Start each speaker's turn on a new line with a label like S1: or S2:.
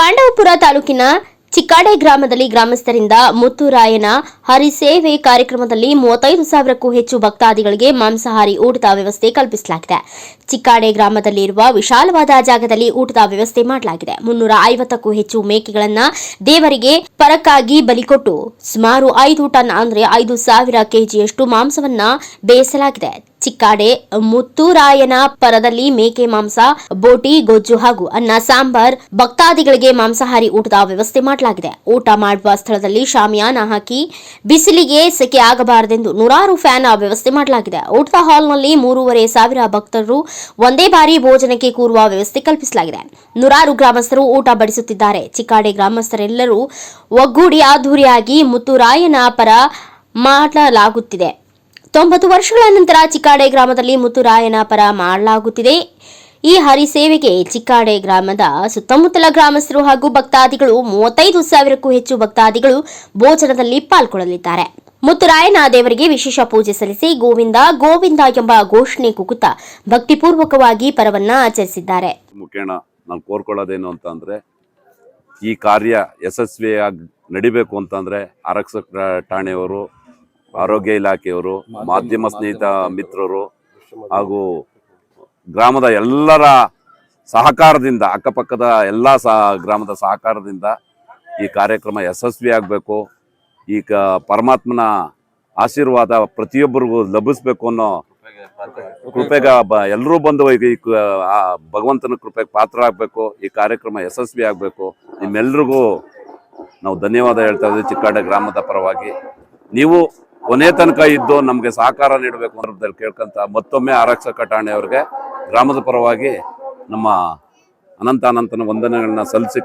S1: ಪಾಂಡವಪುರ ತಾಲೂಕಿನ ಚಿಕ್ಕಾಡೆ ಗ್ರಾಮದಲ್ಲಿ ಗ್ರಾಮಸ್ಥರಿಂದ ಮುತ್ತುರಾಯನ ಹರಿಸೇವೆ ಕಾರ್ಯಕ್ರಮದಲ್ಲಿ ಮೂವತ್ತೈದು ಸಾವಿರಕ್ಕೂ ಹೆಚ್ಚು ಭಕ್ತಾದಿಗಳಿಗೆ ಮಾಂಸಾಹಾರಿ ಊಟದ ವ್ಯವಸ್ಥೆ ಕಲ್ಪಿಸಲಾಗಿದೆ. ಚಿಕ್ಕಾಡೆ ಗ್ರಾಮದಲ್ಲಿರುವ ವಿಶಾಲವಾದ ಜಾಗದಲ್ಲಿ ಊಟದ ವ್ಯವಸ್ಥೆ ಮಾಡಲಾಗಿದೆ. ಮುನ್ನೂರ ಐವತ್ತಕ್ಕೂ ಹೆಚ್ಚು ಮೇಕೆಗಳನ್ನ ದೇವರಿಗೆ ಪರಕ್ಕಾಗಿ ಬಲಿಕೊಟ್ಟು ಸುಮಾರು ಐದು ಟನ್ ಅಂದ್ರೆ ಐದು ಸಾವಿರ ಕೆಜಿಯಷ್ಟು ಮಾಂಸವನ್ನ ಬೇಯಿಸಲಾಗಿದೆ. ಚಿಕ್ಕಾಡೆ, ಮುತ್ತುರಾಯನ ಪರದಲ್ಲಿ ಮೇಕೆ ಮಾಂಸ, ಬೋಟಿ, ಗೊಜ್ಜು ಹಾಗೂ ಅನ್ನ, ಸಾಂಬಾರ್, ಭಕ್ತಾದಿಗಳಿಗೆ ಮಾಂಸಾಹಾರಿ ಊಟದ ವ್ಯವಸ್ಥೆ ಮಾಡಲಾಗಿದೆ. ಊಟ ಮಾಡುವ ಸ್ಥಳದಲ್ಲಿ ಶಾಮಿಯಾನ ಹಾಕಿ ಬಿಸಿಲಿಗೆ ಸೆಕೆ ಆಗಬಾರದೆಂದು ನೂರಾರು ಫ್ಯಾನ್ ವ್ಯವಸ್ಥೆ ಮಾಡಲಾಗಿದೆ. ಊಟದ ಹಾಲ್ನಲ್ಲಿ ಮೂರುವರೆ ಸಾವಿರ ಭಕ್ತರು ಒಂದೇ ಬಾರಿ ಭೋಜನಕ್ಕೆ ಕೂರುವ ವ್ಯವಸ್ಥೆ ಕಲ್ಪಿಸಲಾಗಿದೆ. ನೂರಾರು ಗ್ರಾಮಸ್ಥರು ಊಟ ಬಡಿಸುತ್ತಿದ್ದಾರೆ. ಚಿಕ್ಕಾಡೆ ಗ್ರಾಮಸ್ಥರೆಲ್ಲರೂ ಒಗ್ಗೂಡಿ ಅದ್ದೂರಿಯಾಗಿ ಮುತ್ತುರಾಯನ ಪರ ಮಾಡಲಾಗುತ್ತಿದೆ. ತೊಂಬತ್ತು ವರ್ಷಗಳ ನಂತರ ಚಿಕ್ಕಾಡೆ ಗ್ರಾಮದಲ್ಲಿ ಮುತ್ತುರಾಯನ ಪರ ಮಾಡಲಾಗುತ್ತಿದೆ. ಈ ಹರಿ ಸೇವೆಗೆ ಚಿಕ್ಕಾಡೆ ಗ್ರಾಮದ ಸುತ್ತಮುತ್ತಲ ಗ್ರಾಮಸ್ಥರು ಹಾಗೂ ಭಕ್ತಾದಿಗಳು ಮೂವತ್ತೈದು ಸಾವಿರಕ್ಕೂ ಹೆಚ್ಚು ಭಕ್ತಾದಿಗಳು ಭೋಜನದಲ್ಲಿ ಪಾಲ್ಗೊಳ್ಳಲಿದ್ದಾರೆ. ಮುತ್ತುರಾಯನ ದೇವರಿಗೆ ವಿಶೇಷ ಪೂಜೆ ಸಲ್ಲಿಸಿ ಗೋವಿಂದ ಗೋವಿಂದ ಎಂಬ ಘೋಷಣೆ ಕುಗುತ್ತಾ ಭಕ್ತಿಪೂರ್ವಕವಾಗಿ ಪರವನ್ನ ಆಚರಿಸಿದ್ದಾರೆ.
S2: ಮುಖೇಣ, ನಾನು ಕೋರ್ಕೊಳ್ಳೋದೇನು ಅಂತ ಅಂದ್ರೆ, ಈ ಕಾರ್ಯ ಯಶಸ್ವಿಯಾಗಿ ನಡಿಬೇಕು ಅಂತಂದ್ರೆ ಆರಕ್ಷಕ ಠಾಣೆಯವರು ಆರೋಗ್ಯ ಇಲಾಖೆಯವರು ಮಾಧ್ಯಮ ಸ್ನೇಹಿತ ಮಿತ್ರರು ಹಾಗೂ ಗ್ರಾಮದ ಎಲ್ಲರ ಸಹಕಾರದಿಂದ ಅಕ್ಕಪಕ್ಕದ ಎಲ್ಲ ಸಹ ಗ್ರಾಮದ ಸಹಕಾರದಿಂದ ಈ ಕಾರ್ಯಕ್ರಮ ಯಶಸ್ವಿಯಾಗಬೇಕು ಈ ಕ ಪರಮಾತ್ಮನ ಆಶೀರ್ವಾದ ಪ್ರತಿಯೊಬ್ಬರಿಗೂ ಲಭಿಸ್ಬೇಕು ಅನ್ನೋ ಕೃಪೆಗ ಎಲ್ಲರೂ ಬಂದು ಈಗ ಈ ಭಗವಂತನ ಕೃಪೆಗೆ ಪಾತ್ರ ಆಗಬೇಕು ಈ ಕಾರ್ಯಕ್ರಮ ಯಶಸ್ವಿ ಆಗಬೇಕು. ನಿಮ್ಮೆಲ್ರಿಗೂ ನಾವು ಧನ್ಯವಾದ ಹೇಳ್ತಾ ಇದ್ದೀವಿ ಚಿಕ್ಕಾಡೆ ಗ್ರಾಮದ ಪರವಾಗಿ. ನೀವು ಕೊನೆ ತನಕ ಇದ್ದು ನಮಗೆ ಸಹಕಾರ ನೀಡಬೇಕು ಸಂದರ್ಭದಲ್ಲಿ ಕೇಳ್ಕೊಂತ ಮತ್ತೊಮ್ಮೆ ಆರಕ್ಷಕ ಠಾಣೆಯವ್ರಿಗೆ ಗ್ರಾಮದ ಪರವಾಗಿ ನಮ್ಮ ಅನಂತ ಅನಂತನ ವಂದನೆಗಳನ್ನ ಸಲ್ಲಿಸಿ